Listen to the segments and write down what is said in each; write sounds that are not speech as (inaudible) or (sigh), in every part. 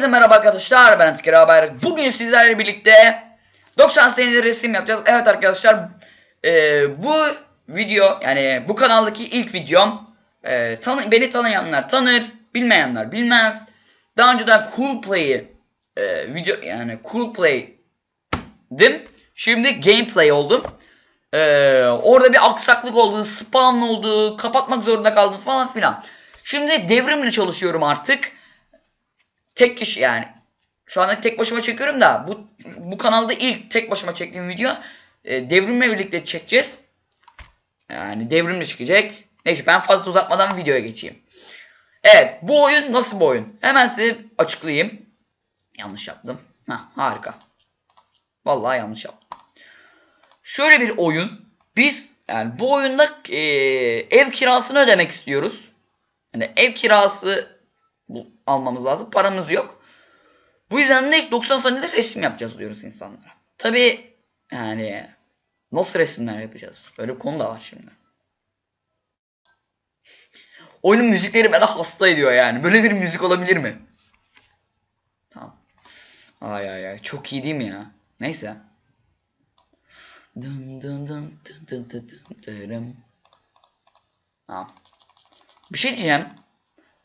Herkese merhaba arkadaşlar ben Atkir Haber. Bugün sizlerle birlikte 90 senedir resim yapacağız. Evet arkadaşlar e, bu video yani bu kanaldaki ilk videom e, tanı, beni tanıyanlar tanır bilmeyenler bilmez. Daha önceden Cool Play'i e, video yani Cool Play'dim. Şimdi Gameplay oldum. E, orada bir aksaklık oldu, spam oldu, kapatmak zorunda kaldım falan filan. Şimdi devrimle çalışıyorum artık tek kişi yani şu anda tek başıma çekiyorum da bu bu kanalda ilk tek başıma çektiğim video e, devrimle birlikte çekeceğiz. Yani devrimle çıkacak. Neyse ben fazla uzatmadan videoya geçeyim. Evet bu oyun nasıl bir oyun? Hemen size açıklayayım. Yanlış yaptım. Ha harika. Vallahi yanlış yaptım. Şöyle bir oyun. Biz yani bu oyunda e, ev kirasını ödemek istiyoruz. Yani ev kirası almamız lazım. Paramız yok. Bu yüzden de 90 saniyede resim yapacağız diyoruz insanlara. Tabi yani nasıl resimler yapacağız? Böyle konu da var şimdi. Oyunun müzikleri bana hasta ediyor yani. Böyle bir müzik olabilir mi? Tamam. Ay ay ay çok iyi değil mi ya? Neyse. Dın dın dın dın dın dın dın dırım. Tamam. Bir şey diyeceğim.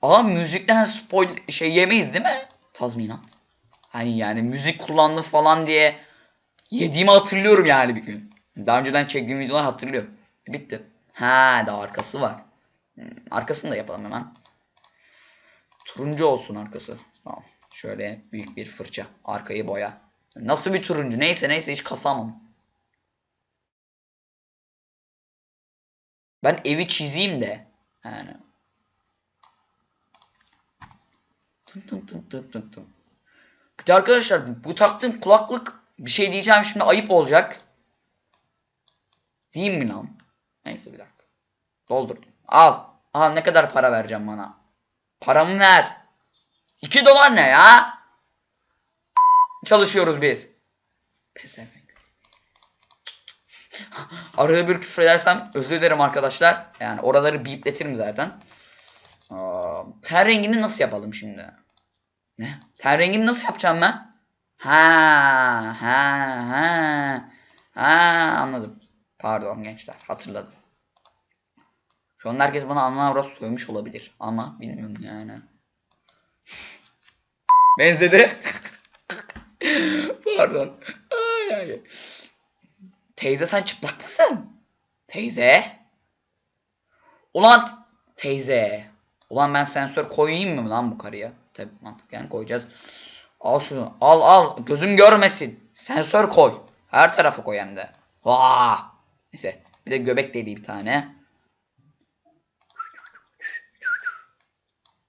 Ama müzikten spoil şey yemeyiz değil mi? Tazminat. Hani yani müzik kullandı falan diye yediğimi hatırlıyorum yani bir gün. Daha önceden çektiğim videolar hatırlıyorum. E, bitti. Ha daha arkası var. Hmm, arkasını da yapalım hemen. Turuncu olsun arkası. Tamam. Şöyle büyük bir fırça. Arkayı boya. Nasıl bir turuncu? Neyse neyse hiç kasamam. Ben evi çizeyim de. Yani Tın tın tın tın tın tın. De arkadaşlar bu taktığım kulaklık bir şey diyeceğim şimdi ayıp olacak. Değil mi lan? Neyse bir dakika. Doldurdum. Al. Al ne kadar para vereceğim bana? Paramı ver. 2 dolar ne ya? Çalışıyoruz biz. Pezevenk. (laughs) Arada bir küfür edersem özür dilerim arkadaşlar. Yani oraları bipletirim zaten. Aa, ten rengini nasıl yapalım şimdi? Ne? Ten rengini nasıl yapacağım ben? Ha ha ha. Ha anladım. Pardon gençler hatırladım. Şu an herkes bana anlam avrat sövmüş olabilir. Ama bilmiyorum yani. (laughs) Benzedi. (laughs) Pardon. Ay, ay. Teyze sen çıplak mısın? Teyze. Ulan teyze. Ulan ben sensör koyayım mı lan bu karıya? Tabi mantıken koyacağız. Al şunu. Al al. Gözüm görmesin. Sensör koy. Her tarafa koy hem de. Vaa. Neyse. Bir de göbek deliği bir tane.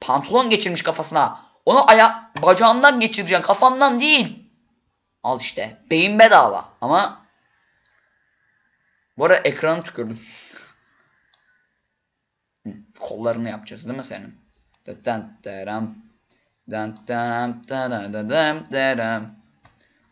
Pantolon geçirmiş kafasına. Onu aya bacağından geçireceksin. Kafandan değil. Al işte. Beyin bedava. Ama bu arada ekranı tükürdüm. Kollarını yapacağız değil mi senin? Dan daram.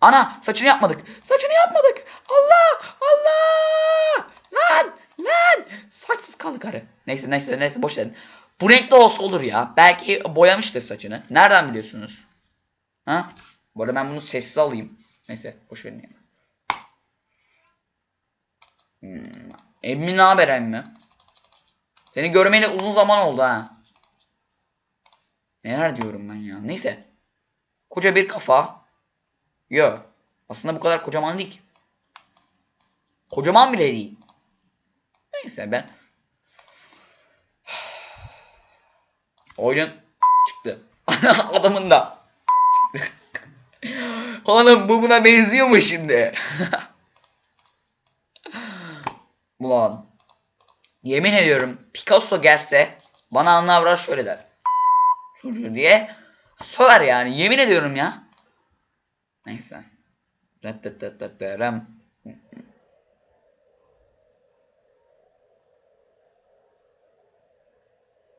Ana saçını yapmadık. Saçını yapmadık. Allah Allah. Lan lan. Saçsız kaldı karı. Neyse neyse neyse boş verin. Bu renkte olsa olur ya. Belki boyamıştır saçını. Nereden biliyorsunuz? Ha? Bu arada ben bunu sessiz alayım. Neyse boş verin yani. Hmm. Emmi ne haber emmi? Seni görmeyeli uzun zaman oldu ha. Neler diyorum ben ya. Neyse. Koca bir kafa. Yo. Aslında bu kadar kocaman değil ki. Kocaman bile değil. Neyse ben. (sighs) Oyun çıktı. (laughs) Adamın da. Çıktı. (laughs) Oğlum bu buna benziyor mu şimdi? (laughs) Ulan. Yemin ediyorum Picasso gelse bana anlavrar şöyle der. Çocuğu diye söver yani yemin ediyorum ya. Neyse.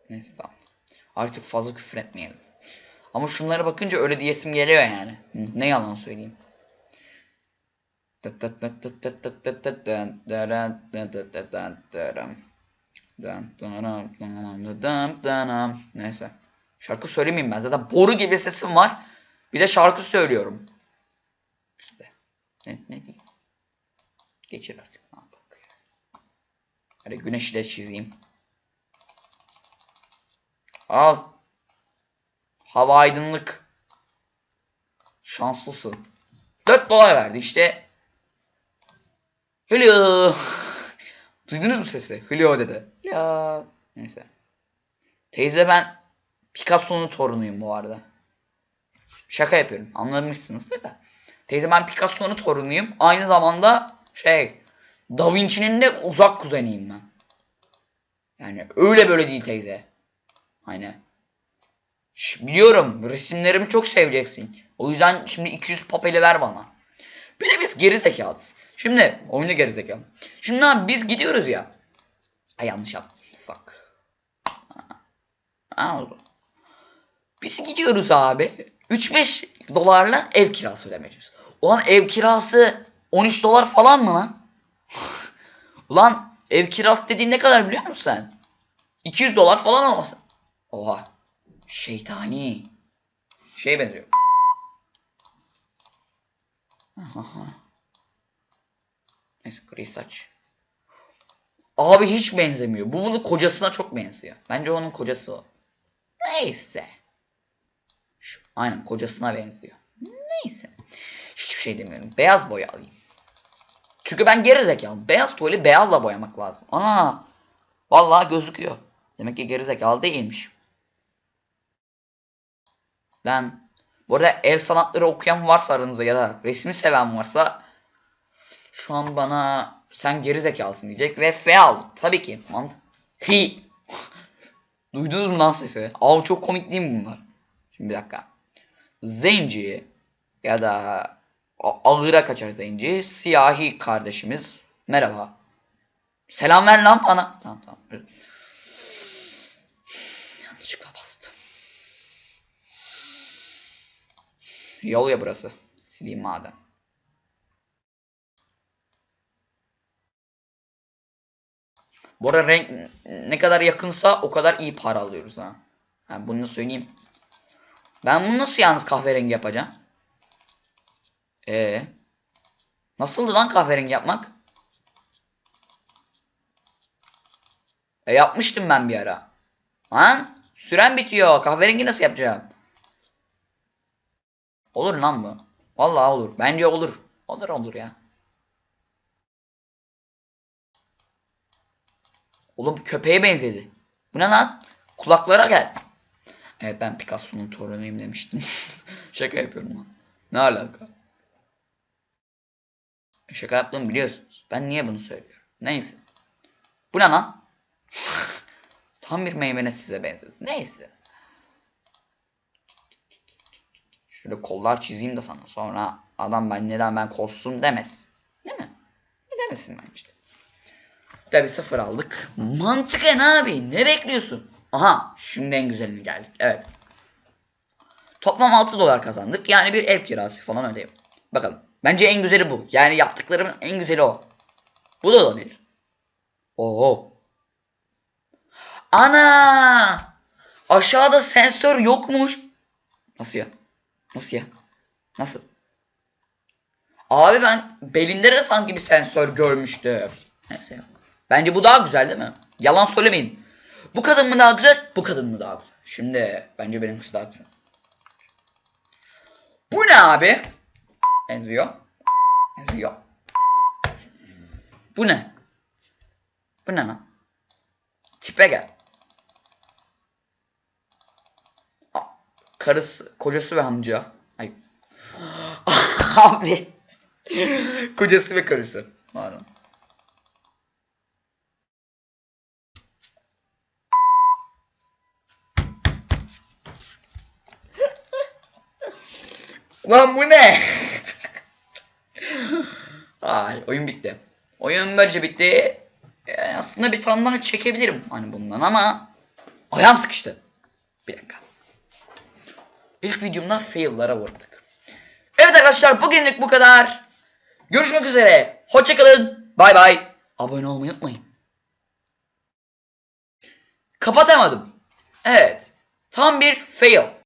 Neyse tamam. Artık fazla küfür etmeyelim. Ama şunlara bakınca öyle diyesim geliyor yani. Ne yalan söyleyeyim. Neyse. Şarkı söylemeyeyim ben. Zaten boru gibi sesim var. Bir de şarkı söylüyorum. İşte. Ne, ne diyeyim? Geçir artık. Hadi güneşi de çizeyim. Al. Hava aydınlık. Şanslısın. 4 dolar verdi işte. Hello. (laughs) Duydunuz mu sesi? Hello dedi. Ya. Neyse. Teyze ben Picasso'nun torunuyum bu arada. Şaka yapıyorum. Anlamışsınızdır da. Teyze ben Picasso'nun torunuyum. Aynı zamanda şey Da Vinci'nin de uzak kuzeniyim ben. Yani öyle böyle değil teyze. Aynen. Biliyorum resimlerimi çok seveceksin. O yüzden şimdi 200 papeli ver bana. Bir de biz geri. Şimdi oyunu geri zekalı. Şimdi abi biz gidiyoruz ya. Ay yanlış yaptım. Fuck. Ha oldu. Biz gidiyoruz abi. 3-5 dolarla ev kirası ödemeyeceğiz. Ulan ev kirası 13 dolar falan mı lan? (laughs) Ulan ev kirası dediğin ne kadar biliyor musun sen? 200 dolar falan olmasın. Oha. Şeytani. Şey benziyor. Aha. Neyse gri saç. Abi hiç benzemiyor. Bu bunun kocasına çok benziyor. Bence onun kocası o. Neyse. Şu, aynen kocasına benziyor. Neyse. Hiçbir şey demiyorum. Beyaz boya alayım. Çünkü ben geri zekalı. Beyaz tuvali beyazla boyamak lazım. Ana. Vallahi gözüküyor. Demek ki geri zekalı değilmiş. Lan. Bu arada el sanatları okuyan varsa aranızda ya da resmi seven varsa şu an bana sen geri zekalısın diyecek ve F aldım. Tabii ki. Mant Hi. (laughs) Duydunuz mu lan sesi? Abi çok komik değil mi bunlar? Şimdi bir dakika. Zenci ya da ağıra kaçar zenci. Siyahi kardeşimiz. Merhaba. Selam ver lan bana. Tamam tamam. Yanlışlıkla bastım. Yol ya burası. Sileyim madem. Bu arada renk ne kadar yakınsa o kadar iyi para alıyoruz ha. ha bunu söyleyeyim. Ben bunu nasıl yalnız kahverengi yapacağım? Ee, nasıldı lan kahverengi yapmak? E yapmıştım ben bir ara. Lan süren bitiyor. Kahverengi nasıl yapacağım? Olur lan bu. Vallahi olur. Bence olur. Olur olur ya. Oğlum köpeğe benzedi. Bu ne lan? Kulaklara gel. Evet ben Picasso'nun torunuyum demiştim. (laughs) Şaka yapıyorum lan. Ne alaka? Şaka yaptığımı biliyorsunuz. Ben niye bunu söylüyorum? Neyse. Bu ne lan? (laughs) Tam bir meyvene size benzedi. Neyse. Şöyle kollar çizeyim de sana. Sonra adam ben neden ben kolsuzum demez. Değil mi? Ne demesin bence. Tabi sıfır aldık. Mantıken abi ne bekliyorsun? Aha şimdi en güzeline geldik. Evet. Toplam 6 dolar kazandık. Yani bir ev kirası falan ödeyim. Bakalım. Bence en güzeli bu. Yani yaptıklarımın en güzeli o. Bu da olabilir. Oo. Ana! Aşağıda sensör yokmuş. Nasıl ya? Nasıl ya? Nasıl? Abi ben belinde de sanki bir sensör görmüştüm. Neyse. Bence bu daha güzel değil mi? Yalan söylemeyin. Bu kadın mı daha güzel? Bu kadın mı daha güzel? Şimdi bence benimkisi daha güzel. Bu ne abi? Benziyor. Benziyor. Bu ne? Bu ne lan? Tipe gel. Karısı, kocası ve amca. Ay. (laughs) abi. kocası ve karısı. Pardon. Lan bu ne? Ay oyun bitti. Oyun böylece bitti. Ee, aslında bir tane daha çekebilirim hani bundan ama ayağım sıkıştı. Bir dakika. İlk videomda fail'lara vurduk. Evet arkadaşlar bugünlük bu kadar. Görüşmek üzere. Hoşçakalın. Bay bay. Abone olmayı unutmayın. Kapatamadım. Evet. Tam bir fail.